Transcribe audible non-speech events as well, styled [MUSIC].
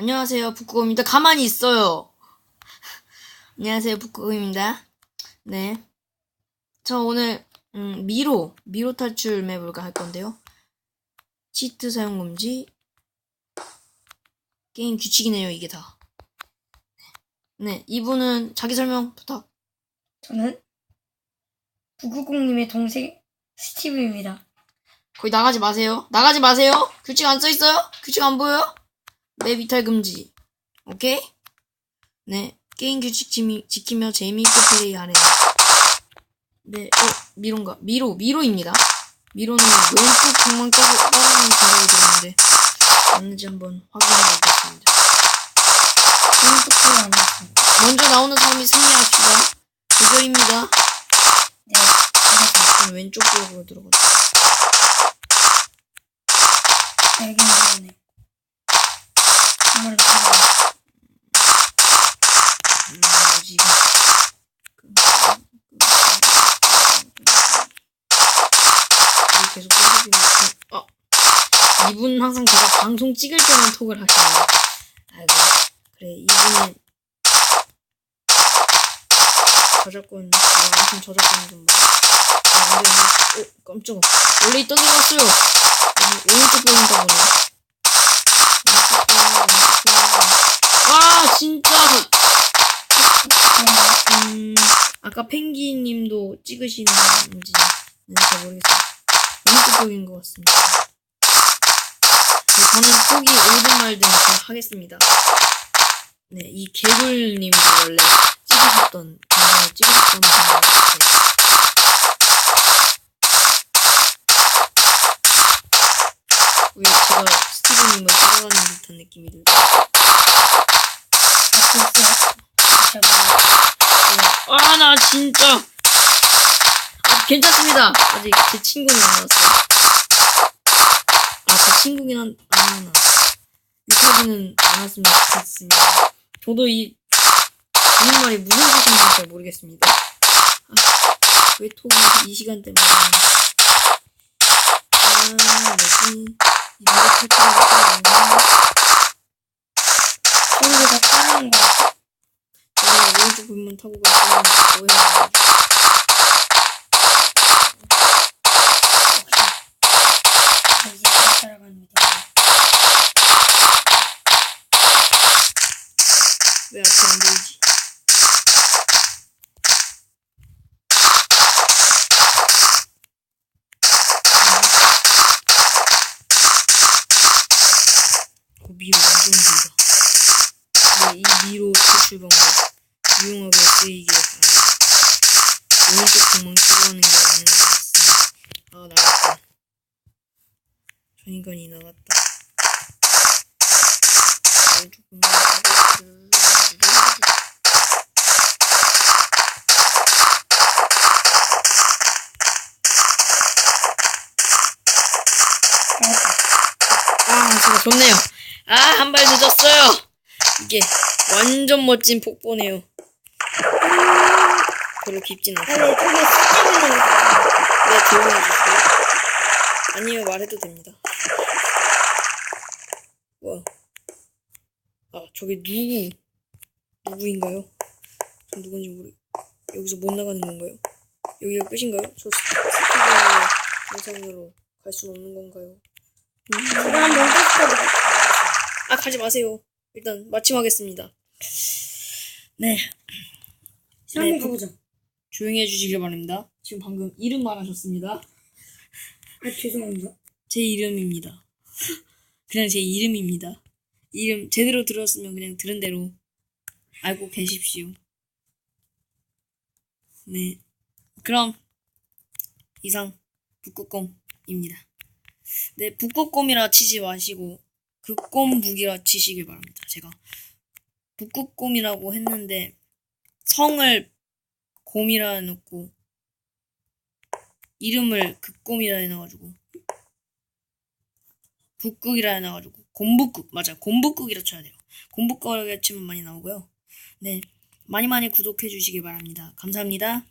안녕하세요, 북구입니다. 가만히 있어요. [LAUGHS] 안녕하세요, 북구입니다. 네. 저 오늘, 음, 미로, 미로 탈출 맵을 할 건데요. 치트 사용 금지. 게임 규칙이네요, 이게 다. 네, 이분은 자기 설명 부탁. 저는 990님의 동생 스티브입니다. 거기 나가지 마세요. 나가지 마세요. 규칙 안 써 있어요? 규칙 안 보여요? 맵 이탈 금지. 오케이? 네. 게임 규칙 지미, 지키며 재미있게 플레이하래요. 네. 어, 미로인가? 미로, 미로입니다. 미로는 왼쪽 방만 떠고 떠오르는 생각이 들었는데 맞는지 한번 확인해 보겠습니다. 안 했습니다. 먼저 나오는 사람이 승리합시다. 대결입니다. 네. 저는 왼쪽 구역으로. 알긴 모르네. 잘하네. 음. 이거 계속 끊기고 있어. 어. 이분 항상 제가 방송 찍을 때만 톡을 하시네요. 아이고. 그래, 이분은 저작권, 아, 아무튼 저작권 좀 봐. 아, 안 되네. 어, 깜짝아. 원래 있던 데 갔어요. 오늘 오른쪽 보인다 보네. 아, 진짜. 음, 아까 펭귄님도 찍으시는지 잘 모르겠어요. 쪽인 것 같습니다. 네, 저는 포기 오든 말든 하겠습니다. 네, 이 개굴님도 원래 찍으셨던, 방송을 찍으셨던 분인 것 같아요. 왜 제가 스티브님을 따라가는 듯한 느낌이 들죠? 갖고 있어요? 잘 모르겠어요. 진짜. 아, 괜찮습니다. 아직 제 친구는 안 왔어요. 아, 제 친구긴 한, 안 하나. 유타기는 안 왔으면 좋겠습니다. 저도 이, 무슨 말이 무슨 뜻인지 잘 모르겠습니다. 아, 왜 톡이 이 시간대만. 아, 뭐지. 이거 탈출하고 소리가 따라하는 거 같아. 불만 타고. 왜 앞에 안 보이지? 그 미로 완전 길다. 네, 이 미로 탈출 방법 유용하게 쓰이길 바랍니다. 오른쪽 방망 추가하는 게 없는 것 같습니다. 아, 나갔다. 저 인간이 나갔다. 오른쪽 추가. 나왔다. 아, 좋네요. 아, 한 발 늦었어요. 이게 완전 멋진 폭포네요. 별로 깊진 않고. 근데 저게 스티브님 왜 조용히 해주세요? 아니요, 말해도 됩니다. 와. 아, 저게 누구, 누구인가요? 저 누군지 모르, 여기서 못 나가는 건가요? 여기가 끝인가요? 저 스티브 영상으로 갈 수는 없는 건가요? 음. 한번 테스트해볼게요. 아, 가지 마세요. 일단 마침하겠습니다. 네, 한번 네. 가보자. 조용히 해주시길 바랍니다. 지금 방금 이름 말하셨습니다. 아, 죄송합니다. 제 이름입니다. [LAUGHS] 그냥 제 이름입니다. 이름 제대로 들었으면 그냥 들은 대로 알고 계십시오. 네, 그럼 이상 북극곰입니다. 네, 북극곰이라 치지 마시고 극곰북이라 치시길 바랍니다. 제가 북극곰이라고 했는데 성을 곰이라 해놓고 이름을 극곰이라 해놔가지고 북극이라 해놔가지고 곰북극 맞아 곰북극이라 쳐야 돼요. 곰북극이라 치면 많이 나오고요. 네 많이 많이 구독해 주시기 바랍니다. 감사합니다.